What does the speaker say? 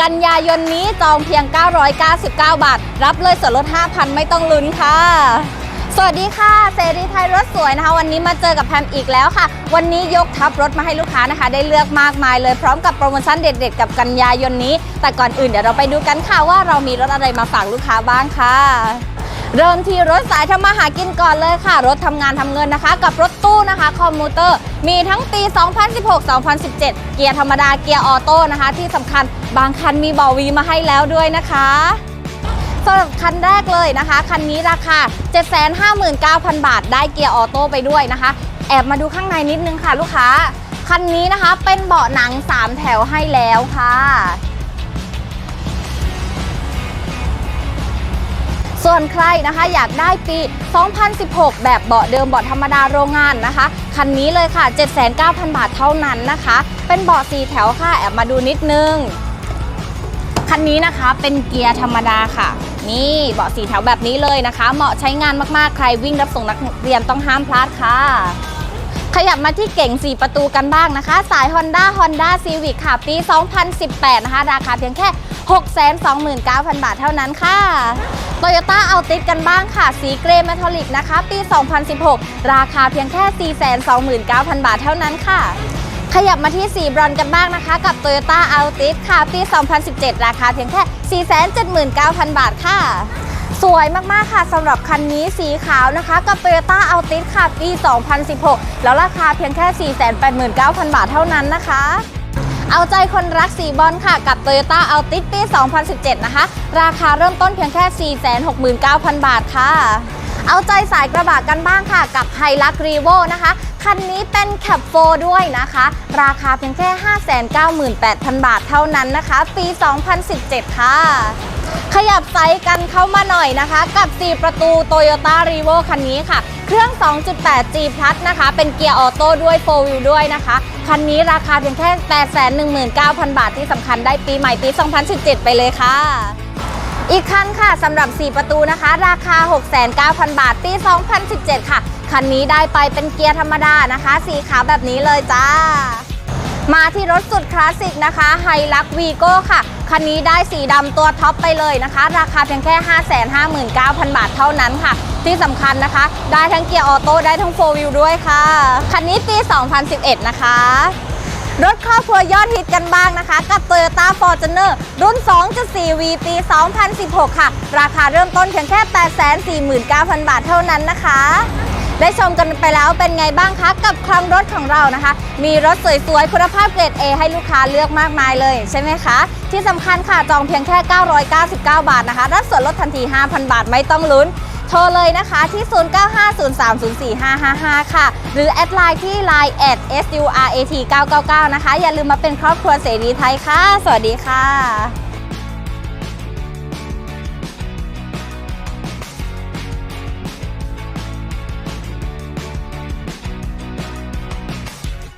กันยายนนี้จองเพียง 999 บาท รับเลยส่วนลด 5,000 ไม่ต้องลุ้นค่ะ สวัสดีค่ะเสรีไทยรถสวยนะคะ วันนี้มาเจอกับแพมอีกแล้วค่ะ วันนี้ยกทับรถมาให้ลูกค้านะคะ ได้เลือกมากมายเลยพร้อมกับโปรโมชั่นเด็ดๆ กับกันยายนนี้ แต่ก่อนอื่นเดี๋ยวเราไปดูกันค่ะว่าเรามีรถอะไรมาฝากลูกค้าบ้างค่ะ เริ่มที่รถสายทำมาหากินก่อนเลยค่ะ รถทำงานทำเงินนะคะ กับรถตู้นะคะคอมมูเตอร์ มีทั้งปี 2016 2017 เกียร์ธรรมดาเกียร์ออโต้นะคะ ที่สำคัญบางคันมีเบาะวีมาให้แล้วด้วยนะคะสำหรับคันแรกเลยนะคะ คันนี้ราคา 759,000 บาท ได้เกียร์ออโต้ไปด้วยนะคะ แอบมาดูข้างในนิดนึงค่ะลูกค้า คันนี้นะคะเป็นเบาะหนัง 3 แถวให้แล้วค่ะ วนใครนะคะ อยากได้ปี 2016 แบบเบาะเดิมเบาะธรรมดาโรงงานนะคะ คันนี้เลยค่ะ 79,000 บาทเท่านั้นนะคะ เป็นเบาะสีแถวค่ะ แอบมาดูนิดนึง คันนี้นะคะเป็นเกียร์ธรรมดาค่ะนี่เบาะสีแถวแบบนี้เลยนะคะ เหมาะใช้งานมากๆ ใครวิ่งรับส่งนักเรียนต้องห้ามพลาดค่ะ ขยับมาที่เก่ง 4 ประตูกันบ้างนะคะ สาย Honda Honda Civic ค่ะ ปี 2018 นะคะ ราคาเพียงแค่ 629,000 บาทเท่านั้นค่ะ Toyota a l t i s กันบ้างค่ะ สีเกรย์เมทัลลิกนะคะ ปี 2016 ราคาเพียงแค่ 429,000 บาทเท่านั้นค่ะ ขยับมาที่สีบรอนกันบ้างนะคะ กับ Toyota a l t i s ค่ะ ปี 2017 ราคาเพียงแค่ 479,000 บาทค่ะ สวยมาก ๆ ค่ะสำหรับคันนี้สีขาวนะคะ กับ Toyota a l t i s ค่ะ ปี 2016 แล้วราคาเพียงแค่ 489,000 บาทเท่านั้นนะคะ เอาใจคนรักสีบอลค่ะกับ Toyota a l t i s ปี 2017 นะคะ ราคาเริ่มต้นเพียงแค่ 469,000 บาทค่ะ เอาใจสายกระบะกันบ้างค่ะกับ h i l u x r e v o นะคะ คันนี้เป็นแคปโฟด้วยนะคะ ราคาเพียงแค่ 598,000 บาทเท่านั้นนะคะ ปี 2017 ค่ะ ขยับไซส์กันเข้ามาหน่อยนะคะ กับ 4 ประตู Toyota r e v o คันนี้ค่ะ เครื่อง 2.8 G Plus นะคะ เป็นเกียร์ออโต้ด้วย 4 wheel ด้วยนะคะ คันนี้ราคาเพียงแค่ 819,000 บาทที่สำคัญได้ปีใหม่ปี 2017 ไปเลยค่ะอีกคันค่ะสำหรับ 4 ประตูนะคะ ราคา609,000 บาท ปี 2017 ค่ะ คันนี้ได้ไปเป็นเกียร์ธรรมดานะคะ สีขาวแบบนี้เลยจ้า มาที่รถสุดคลาสสิกนะคะไฮลักวีโก้ค่ะ คันนี้ได้สีดำตัวท็อปไปเลยนะคะ ราคาเพียงแค่ 559,000 บาทเท่านั้นค่ะ ที่สำคัญนะคะ ได้ทั้งเกียร์ออโต้ได้ทั้งโฟวิลด้วยค่ะ คันนี้ปี 2011 นะคะ รถครอบครัวยอดฮิตกันบ้างนะคะ กับ Toyota Fortuner รุ่น 2.4V ปี 2016 ค่ะ ราคาเริ่มต้นเพียงแค่ 849,000 บาทเท่านั้นนะคะ ได้ชมกันไปแล้วเป็นไงบ้างคะกับคลังรถของเรานะคะ มีรถสวยๆ คุณภาพเกรด A ให้ลูกค้าเลือกมากมายเลยใช่ไหมคะ ที่สำคัญค่ะจองเพียงแค่ 999 บาทนะคะ รับส่วนลดทันที 5,000 บาทไม่ต้องลุ้น โทรเลยนะคะที่ 0950304555 ค่ะ หรือแอดไลน์ที่ line at surat 999นะคะ อย่าลืมมาเป็นครอบครัวเสรีไทยค่ะ สวัสดีค่ะ